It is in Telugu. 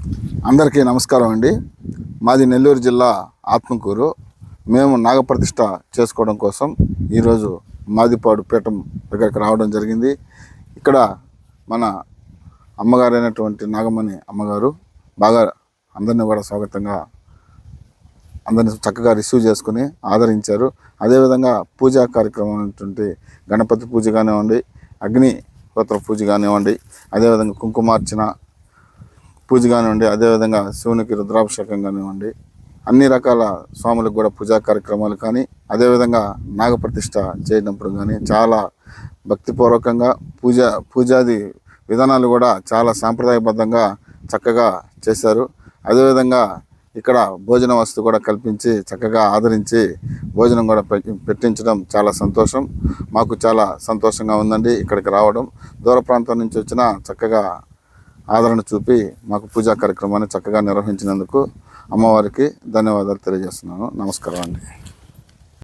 అందరికీ నమస్కారం అండి. మాది నెల్లూరు జిల్లా ఆత్మకూరు. మేము నాగప్రతిష్ట చేసుకోవడం కోసం ఈరోజు మాదిపాడు పీఠం దగ్గరికి రావడం జరిగింది. ఇక్కడ మన అమ్మగారైనటువంటి నాగమణి అమ్మగారు బాగా అందరినీ కూడా స్వాగతంగా అందరిని చక్కగా రిసీవ్ చేసుకుని ఆదరించారు. అదేవిధంగా పూజా కార్యక్రమం అనేటువంటి గణపతి పూజ కానివ్వండి అగ్ని హోత్ర పూజ కానివ్వండి అదేవిధంగా కుంకుమార్చన పూజ కానివ్వండి అదేవిధంగా శివునికి రుద్రాభిషేకం కానివ్వండి అన్ని రకాల స్వాములకు కూడా పూజా కార్యక్రమాలు కానీ అదేవిధంగా నాగప్రతిష్ట చేయనప్పుడు కానీ చాలా భక్తిపూర్వకంగా పూజ పూజాది విధానాలు కూడా చాలా సాంప్రదాయబద్ధంగా చక్కగా చేశారు. అదేవిధంగా ఇక్కడ భోజన వస్తు కూడా కల్పించి చక్కగా ఆదరించి భోజనం కూడా పెట్టి- పెట్టించడం చాలా సంతోషం. మాకు చాలా సంతోషంగా ఉందండి ఇక్కడికి రావడం. దూర ప్రాంతం నుంచి వచ్చిన చక్కగా ఆదరణ చూపి మాకు పూజా కార్యక్రమాన్ని చక్కగా నిర్వహించినందుకు అమ్మవారికి ధన్యవాదాలు తెలియజేస్తున్నాను. నమస్కారం అండి.